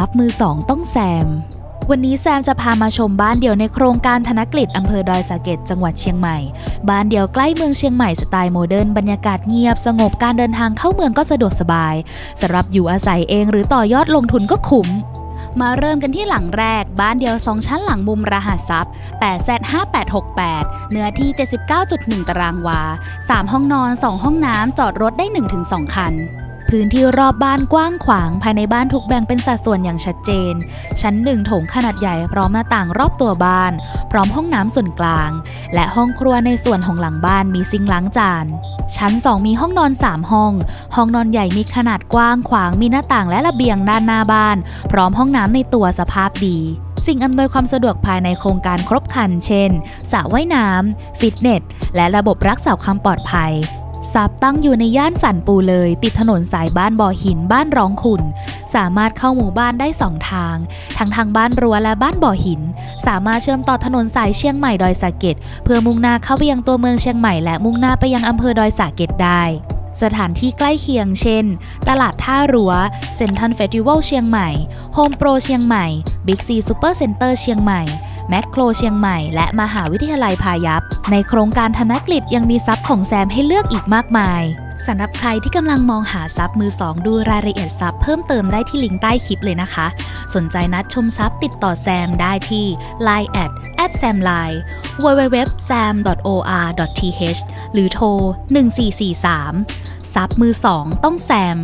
ซับมือสองต้องแซม วันนี้แซมจะพามาชมบ้านเดี่ยวในโครงการธนกฤษอำเภอดอยสะเก็ดจังหวัดเชียงใหม่ บ้านเดี่ยวใกล้เมืองเชียงใหม่สไตล์โมเดิร์นบรรยากาศเงียบสงบการเดินทางเข้าเมืองก็สะดวกสบายสำหรับอยู่อาศัยเองหรือต่อยอดลงทุนก็คุ้มมาเริ่มกันที่หลังแรก บ้านเดียว 2 ชั้นหลังมุมรหัสทรัพย์8 5 8 6 8 เนื้อที่ 79.1 ตารางวา 3 ห้องนอน 2 ห้องน้ำ จอดรถได้ 1-2 คัน พื้นที่รอบบ้านกว้างขวาง ภายในบ้านถูกแบ่งเป็นสัดส่วนอย่างชัดเจน ชั้น1โถงขนาดใหญ่พร้อมหน้าต่างรอบตัวบ้าน พร้อมห้องน้ำส่วนกลาง และห้องครัวในส่วนของหลังบ้านมีซิงล้างจาน ชั้น 2 มีห้องนอน 3 ห้อง ห้องนอนใหญ่มีขนาดกว้างขวางมีหน้าต่างและระเบียงด้านหน้าบ้าน พร้อมห้องน้ำในตัวสภาพดีสิ่งอำนวยความสะดวกภายในโครงการครบครัน เช่นสระว่ายน้ำ ฟิตเนส และระบบรักษาความปลอดภัย ซับตั้งอยู่ในย่านสันปูเลย ติดถนนสายบ้านบ่อหินบ้านร้องขุนสามารถเข้าหมู่บ้านได้สองทาง ทั้งทางบ้านรั้วและบ้านบ่อหิน สามารถเชื่อมต่อถนนสายเชียงใหม่ดอยสะเก็ดเพื่อมุ่งหน้าเข้าไปยังตัวเมืองเชียงใหม่และมุ่งหน้าไปยังอำเภอดอยสะเก็ดได้สถานที่ใกล้เคียงเช่น ตลาดท่ารั้วเซ็นทรัลเฟสติวัลเชียงใหม่ โฮมโปรเชียงใหม่ บิ๊กซีซูเปอร์เซ็นเตอร์เชียงใหม่ แมคโครเชียงใหม่ และมหาวิทยาลัยพายัพ ในโครงการธนกฤษยังมีซับของแซมให้เลือกอีกมากมายสำหรับใครที่กำลังมองหาซับมือสองดูรายละเอียดซับเพิ่มเติมได้ที่ลิงก์ใต้คลิปเลยนะคะ สนใจนัดชมซับติดต่อแซมได้ที่ line at at sam line www.sam.or.th หรือโทร 1443 ซับมือสองต้องแซม